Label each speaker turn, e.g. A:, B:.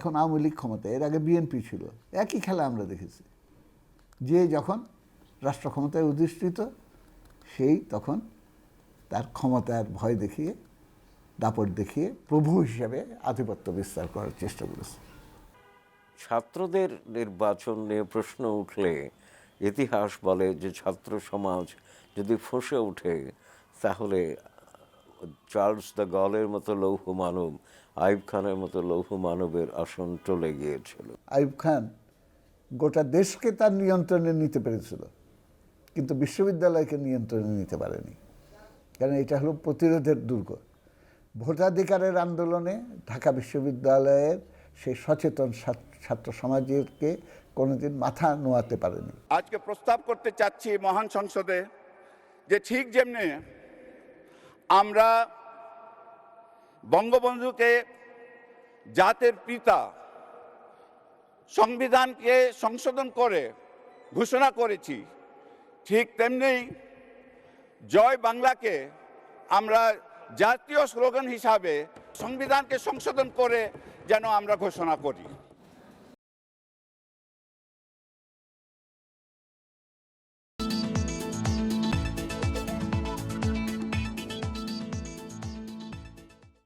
A: এখন আওয়ামী লীগ ক্ষমতা এর আগে বিএনপি ছিল, একই খেলা আমরা দেখেছি। যে যখন রাষ্ট্র ক্ষমতায় অধিষ্ঠিত, সেই তখন তার ক্ষমতার ভয় দেখিয়ে, দাপট দেখিয়ে প্রভু হিসাবে আধিপত্য বিস্তার করার চেষ্টা করেছে।
B: ছাত্রদের নির্বাচন নিয়ে প্রশ্ন উঠলে ইতিহাস বলে যে ছাত্র সমাজ যদি ফসে ওঠে, তাহলে চার্লস দ্য গলের মতো লৌহ মানব আইব খানের মতো লৌহ মানবের আসন টলে গিয়েছিল।
A: আইব খান গোটা দেশকে তার নিয়ন্ত্রণে নিতে পেরেছিল কিন্তু বিশ্ববিদ্যালয়কে নিয়ন্ত্রণে নিতে পারেনি। কারণ এটা হলো প্রতিরোধের দুর্গ। ভোটাধিকারের আন্দোলনে ঢাকা বিশ্ববিদ্যালয়ের সেই সচেতন ছাত্র- ছাত্র সমাজকে কোনোদিন মাথা নোয়াতে পারেনি।
C: আজকে প্রস্তাব করতে চাচ্ছি মহান সংসদে যে ঠিক যেমনি আমরা বঙ্গবন্ধুকে জাতের পিতা সংবিধানকে সংশোধন করে ঘোষণা করেছি, ঠিক তেমনি জয় বাংলাকে আমরা জাতীয় স্লোগান হিসাবে সংবিধানকে সংশোধন করে যেন আমরা ঘোষণা করি।